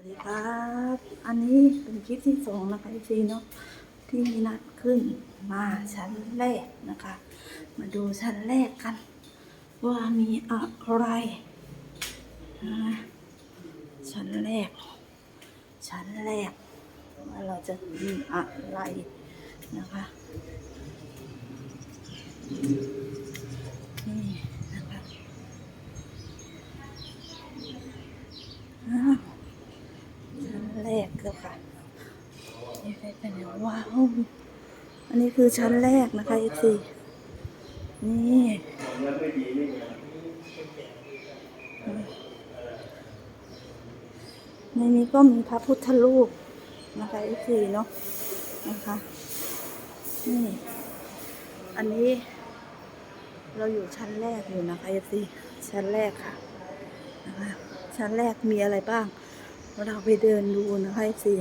วัสดีครับ อันนี้เป็นคลิปที่สองนะคะพี่เนาะที่มีนัดขึ้นมาชั้นแรกนะคะ มาดูชั้นแรกกัน ว่ามีอะไรนะชั้นแรก ชั้นแรก ว่าเราจะมีอะไรนะคะ นี่นะคะอ้าวชั้น แรกแล้วค่ะนี่ไปเป็นว้าว อันนี้คือชั้นแรกนะคะอีสี่นี่ในนี้ก็มีพระพุทธรูปนะคะอีสี่เนาะนะคะนี่อันนี้เราอยู่ชั้นแรกอยู่นะคะเอฟซีชั้นแรกค่ะนะคะชั้นแรกมีอะไรบ้าง เราไปเดินดูนะคะเอฟซี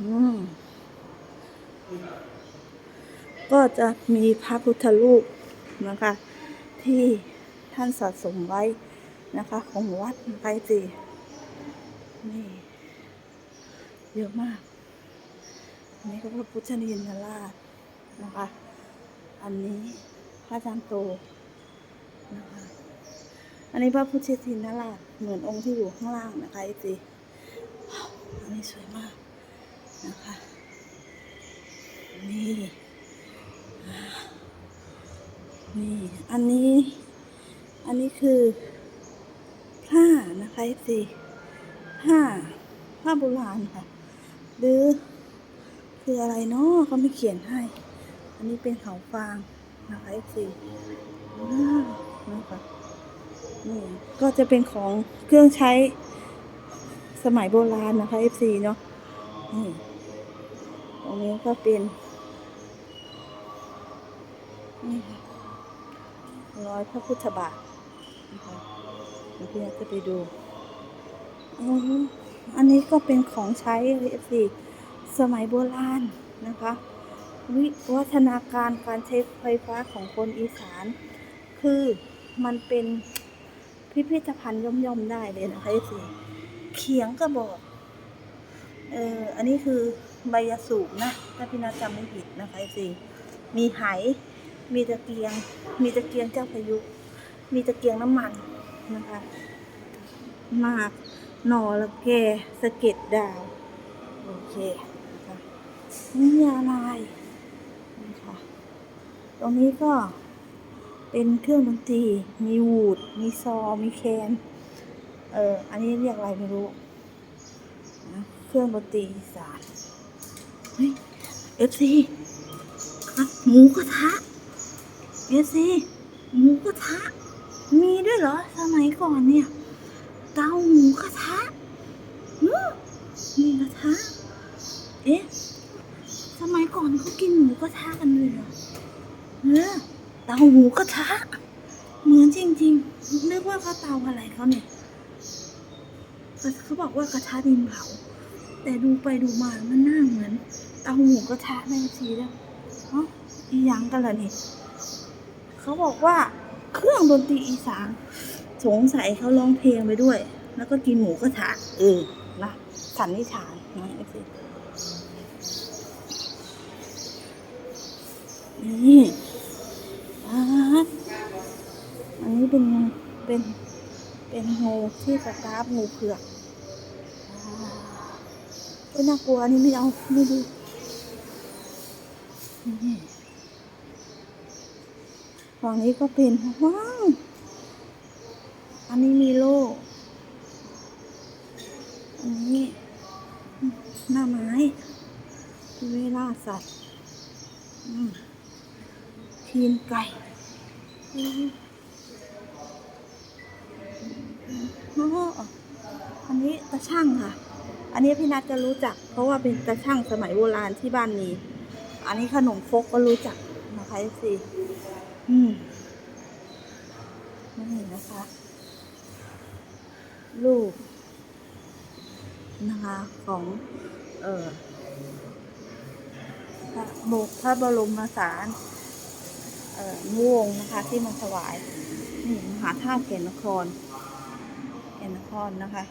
อืมก็จะมีพระพุทธรูปนะคะ ที่ท่านสะสมไว้นะคะ ของวัดนะคะเอฟซีนี่ เยอะมาก อันนี้ก็พระพุทธนินทราชนะคะ อันนี้พระอาจารย์โตนะคะ อันนี้พระพุทธชินราชเหมือนองค์ที่อยู่ข้างล่างนะคะไอซีอันนี้สวยมากนะคะ นี่ นี่ อันนี้ อันนี้คือผ้านะคะไอซีผ้าผ้าโบราณค่ะ หรือคืออะไรเนาะเขาไม่เขียนให้ อันนี้เป็นเขาฟางนะคะ F4 ว้าวนะคะ นี่ก็จะเป็นของเครื่องใช้สมัยโบราณนะคะ F4 เนาะนี่ตรงนี้ก็เป็นนี่ค่ะร้อยพระพุทธบาทนะคะเดี๋ยวพี่จะไปดู อันนี้ก็เป็นของใช้ F4 สมัยโบราณนะคะ วิวัฒนาการการใช้ไฟฟ้าของคนอีสาน คือมันเป็น พิพิธภัณฑ์ย่อมๆได้เลยนะคะสิเขียงกระบอก เอออันนี้คือใบยาสูบนะ ถ้าพี่นัทจำไม่ผิดนะคะสิมีไหมีตะเกียง มีตะเกียงเจ้าพายุ มีตะเกียงน้ำมันนะคะมากหน่อละแกสะเก็ดดาว โอเคนะคะนี่อะไรนี่ค่ะตรงนี้ก็ เป็นเครื่องดนตรี มีวูด มีซอ มีแคน เออ อันนี้เรียกอะไรไม่รู้นะเครื่องดนตรีอีสานเฮ้ยเอฟซีหมูกระทะเอฟซีหมูกระทะ มีด้วยเหรอ สมัยก่อนเนี่ย เตาหมูกระทะอืมมีกระทะ เอ๊ะ สมัยก่อนเขากินหมูกระทะกันเลยเหรอเออ เตาหมูกระทะเหมือนจริง ๆ นึกว่าเขาเตาอะไรเขาเนี่ยแต่เขาบอกว่ากระทะดินเผา แต่ดูไปดูมามันน่าเหมือนเตาหมูกระทะในทีแล้วเอ้าอีหยังกันล่ะนี่เขาบอกว่าเครื่องดนตรีอีสานสงสัยเขาร้องเพลงไปด้วย แล้วก็กินหมูกระทะเออนะสันนิษฐานนะไอ้สินี่อาอันนี้เป็น เป็น เป็น งูที่สตาร์ฟงูเผือกโอ้ยน่ากลัวอันนี้ไม่เอาไม่ดีฝั่งนี้ก็เป็นว้าวอันนี้มีโล่อันนี้ หน้าไม้เวล่าสัตว์ทีนไก่ อ๋ออันนี้ตาช่างค่ะ อันนี้พี่นัทจะรู้จัก เพราะว่าเป็นตาช่างสมัยโบราณที่บ้านนี้อันนี้ขนมฟกก็รู้จักนะคะสิอืมนี่นะคะรูปนะคะของ เอ่อพระโบกพระบรมสารเอ่อม่วงนะคะ ที่มาถวาย นี่มหาธาตุแก่นนคร เป็นนครนะคะ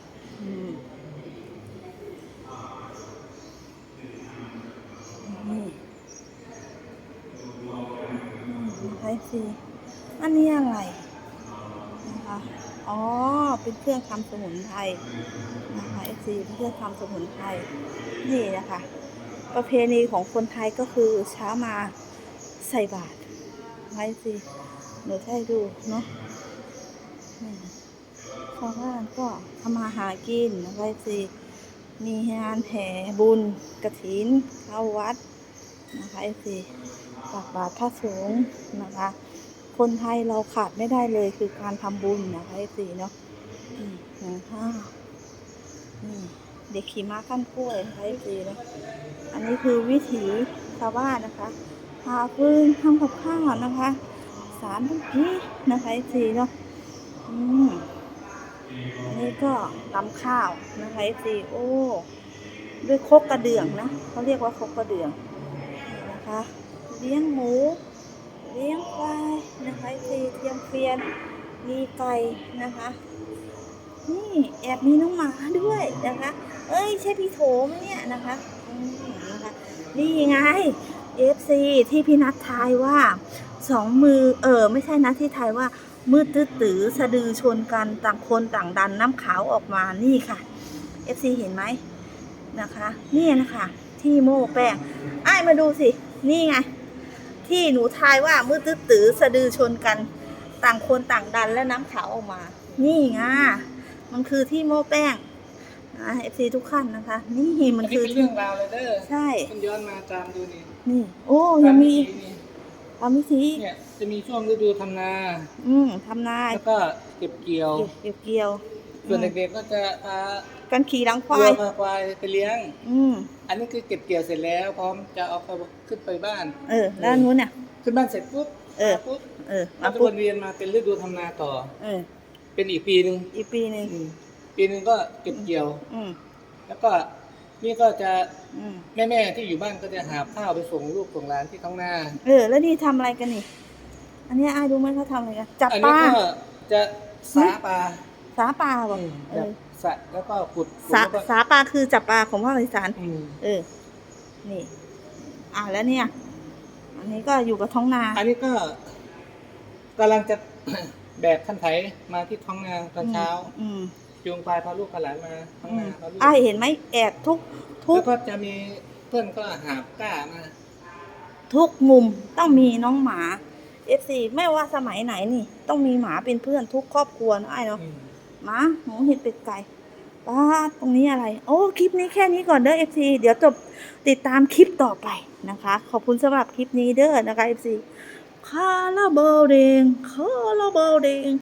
ไทซีอันนี้อะไรนะคะอ๋อ เป็นเครื่องทำสมุนไพรนะคะไอซีเป็นเครื่องทำสมุนไพรนี่นะคะ ประเพณีของคนไทยก็คือเช้ามาใส่บาตรไอซีหนูจะใช้ดูเนาะ ชาวบ้านก็ทำมาหากินอะไว้สิมีงานแห่บุญกระถินเข้าวัดนะคะไอซีตักบาตรพระสงฆ์นะคะ คนไทยเราขาดไม่ได้เลยคือการทำบุญนะคะไอซีเนาะอืมนะคะนี่เด็กขี่ม้าขั้นกล้วยนะคะไอซีเนาะอันนี้คือวิถีชาวบ้านนะคะหาฟืนทำกับข้าวนะคะ สารทุกทีนะคะไอซีเนาะอืม นนี้ก็ตำข้าวนะคะเอฟซีโอ้ด้วยคกกระเดื่องนะเขาเรียกว่าคกกระเดื่องนะคะเลี้ยงหมู เลี้ยงควายนะคะเอฟซีเทียมเฟียนมีไก่นะคะ นี่แอบมีน้องหมาด้วยนะคะ เอ้ยใช่พี่โถไหมเนี่ยนะคะนะคะนี่ไงเอฟซีที่พี่นัททายว่าสองมือเออไม่ใช่นะที่ทายว่า มืดตื้อตือสะดือชนกันต่างคนต่างดันน้ำขาวออกมานี่ค่ะ FC เห็นไหมนะคะ นี่นะคะ ที่โม่แป้งไอ้ายมาดูสิ นี่ไง ที่หนูทายว่ามืดตื้อตือสะดือชนกัน ต่างคนต่างดันและน้ำขาวออกมา นี่ไงมันคือที่โม่แป้งนะ FC ทุกขั้นนะคะ นี่มันอันนี้คือเป็นที่เรื่องราวเลยเด้อใช่คุณย้อนมาตามดูนี่นี่ โอ้ยังมี นี่ทำวิธีเนี่ยจะมีช่วงฤดูทำนา อืมทำนาแล้วก็เก็บเกี่ยว เก็บเกี่ยวส่วนอืมเด็กๆก็จะพากันขี่หลังควาวัวยพาควายไปเลี้ยง อืมอันนี้คือเก็บเกี่ยวเสร็จแล้ว พร้อมจะเอาไปขึ้นไปบ้าน เออ แล้วอันนู้นเนี่ยขึ้นบ้านเสร็จปุ๊บเออมาปุ๊บเออเรามาจะปุ๊วบนเวียนมาเป็นฤดูทำนาต่อ เออ เป็นอีกปีหนึ่งอีกปีหนึ่งอืมปีหนึ่งก็เก็บเกี่ยว อืมแล้วก็ นี่ก็จะอืมแม่ๆที่อยู่บ้านก็จะหาข้าวไปส่งลูกส่งหลานที่ท้องนาเออ แล้วนี่ทำอะไรกันนี่ อันนี้อ้ายรู้ไหมเขาทำอะไรกัน จับอันปนี้ลา ก็จะสาปลาสาปลาบ่อืมเอแบบอสระแล้วก็ขุดขุดสาแล้วก็สาปลาคือจับปลาของภาคอีสาน อืมเออ นี่ อ่าแล้วเนี่ย อันนี้ก็อยู่กับท้องนา อันนี้ก็กำลังจะ แบกคันไถมาที่ท้องนาตอนเช้า อืม จูงควายพาลูกพาหลานมาท้องอืนามพาลูกอ้ายเห็นไหมแอบทุกทุแล้กวก็จะมีเพื่อนก็หาบก้ามาทุกมุมต้องมีน้องหมา FC ไม่ว่าสมัยไหนนี่ ต้องมีหมาเป็นเพื่อนทุกครอบครัวนะไอ้ายเนาะอืมหมาหมูเห็ดเป็ดไก่ป้าดตรงนี้อะไร โอ้คลิปนี้แค่นี้ก่อนเด้อ FC เดี๋ยวจบติดตามคลิปต่อไปนะคะ ขอบคุณสำหรับคลิปนี้เด้อนะคะ FC คาราบาวเดงคาราบาวเดง